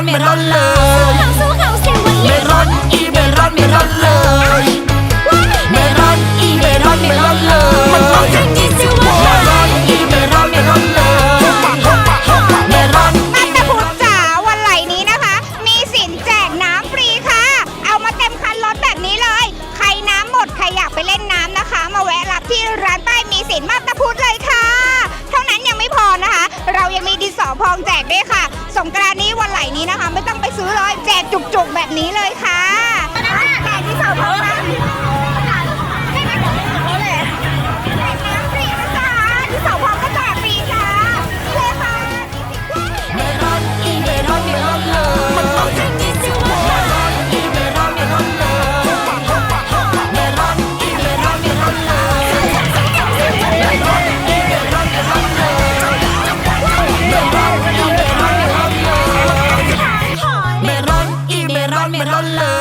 อนเมลอนเลยสู้ร้เขอียงเมลอนอีเมลอนมลอนเลยเมลอนอีไมลอนเมลอนเลยมัร้องอย่างนี้เลอนอีมลอนอนเลยเมลอนมาต่พูดจ๋าวันไหลนี้นะคะ มีสินแจกน้ำฟรีค่ะ เอามาเต็มคันรถแบบนี้เลย ใครน้ำหมดใครอยากไปเล่นน้ำนะคะ มาแวะรับที่ร้านป้มีสินมาตะพุดเลยค่ะ เท่านั้นยังไม่พอนะคะ เรายังมีดิสอพองแจกด้วยค่ะ สงกรานนี้ี้นะคะ ไม่ต้องไปซื้อเลยแจกจุกๆแบบนี้เลยค่ะ มันล้นเหลื